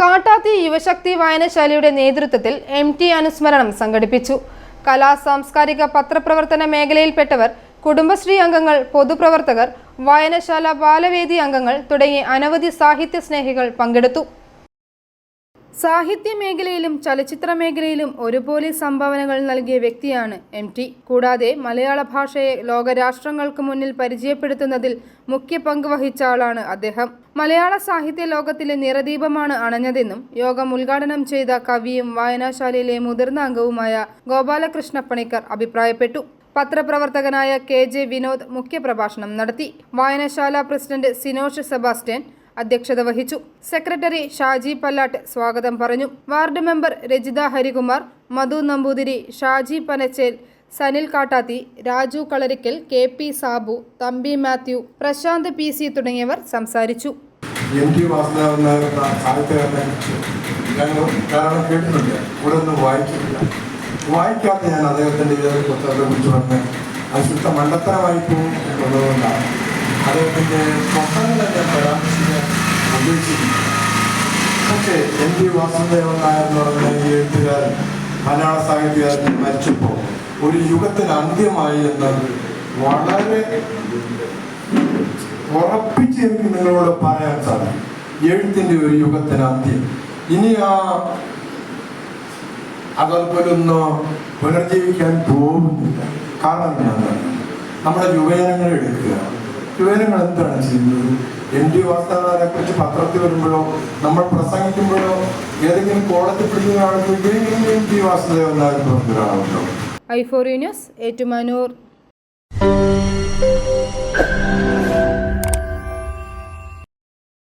കാട്ടാത്തി യുവശക്തി വായനശാലയുടെ നേതൃത്വത്തിൽ M T അനുസ്മരണം സംഘടിപ്പിച്ചു. കലാ സാംസ്കാരിക പത്രപ്രവർത്തന മേഖലയിൽപ്പെട്ടവർ കുടുംബശ്രീ അംഗങ്ങൾ പൊതുപ്രവർത്തകർ വായനശാല ബാലവേദി അംഗങ്ങൾ തുടങ്ങി അനവധി സാഹിത്യ സ്നേഹികൾ പങ്കെടുത്തു. സാഹിത്യ മേഖലയിലും ചലച്ചിത്ര മേഖലയിലും ഒരുപോലെ സംഭാവനകൾ നൽകിയ വ്യക്തിയാണ് എം ടി. കൂടാതെ മലയാള ഭാഷയെ ലോകരാഷ്ട്രങ്ങൾക്ക് മുന്നിൽ പരിചയപ്പെടുത്തുന്നതിൽ മുഖ്യ പങ്ക് വഹിച്ച ആളാണ് അദ്ദേഹം. മലയാള സാഹിത്യ ലോകത്തിലെ നിറദീപമാണ് അണഞ്ഞതെന്നും യോഗം ഉദ്ഘാടനം ചെയ്ത കവിയും വായനാശാലയിലെ മുതിർന്ന അംഗവുമായ ഗോപാലകൃഷ്ണ പണിക്കർ അഭിപ്രായപ്പെട്ടു. പത്രപ്രവർത്തകനായ കെ ജെ വിനോദ് മുഖ്യപ്രഭാഷണം നടത്തി. വായനശാല പ്രസിഡന്റ് സിനോഷ് സെബാസ്റ്റ്യൻ അധ്യക്ഷത വഹിച്ചു. സെക്രട്ടറി ഷാജി പല്ലാട്ട് സ്വാഗതം പറഞ്ഞു. Ward member Rajitha Harikumar Madhu Namboothiri Shaji Panachel Sanil Kattathi Raju Kalarickal K P Sabu Thampi Mathew Prashanth P C തുടങ്ങിയവർ സംസാരിച്ചു. വായിക്കാത്ത ഞാൻ അദ്ദേഹത്തിന്റെ ഏതൊരു പുസ്തകത്തെ കുറിച്ച് പറഞ്ഞ് അശുദ്ധ മണ്ടത്തരമായി പോകും എന്നുള്ളതുകൊണ്ടാണ്. അദ്ദേഹത്തിന്റെ പുസ്തകങ്ങളെ ഞാൻ പരാമർശിക്കാൻ പക്ഷേ എം ടി വാസുദേവൻ നായർ എന്ന് പറഞ്ഞ ഈ എഴുത്തുകാരൻ മലയാള സാഹിത്യകാരൻ മരിച്ചപ്പോൾ ഒരു യുഗത്തിന് അന്ത്യമായി എന്ന് വളരെ ഉറപ്പിച്ച് എനിക്ക് നിങ്ങളോട് പറയാൻ സാധിക്കും. എഴുത്തിന്റെ ഒരു യുഗത്തിന് അന്ത്യം. ഇനി ആ അതതുപോലൊന്ന് പുനർജീവിക്കാൻ പോകുന്നില്ല. കാരണം നമ്മുടെ യുവജനങ്ങൾ എടുക്കുക. യുവജനങ്ങൾ എന്താണ് ചെയ്യുന്നത്? എം ടി വാസ്തവനെ കുറിച്ച് പത്രത്തിൽ വരുമ്പോഴോ നമ്മൾ പ്രസംഗിക്കുമ്പോഴോ ഏതെങ്കിലും കോളത്തിൽ പിടിക്കുന്ന ആളുകൾക്ക് M T Vasudevan Nair I four news Ettumanoor.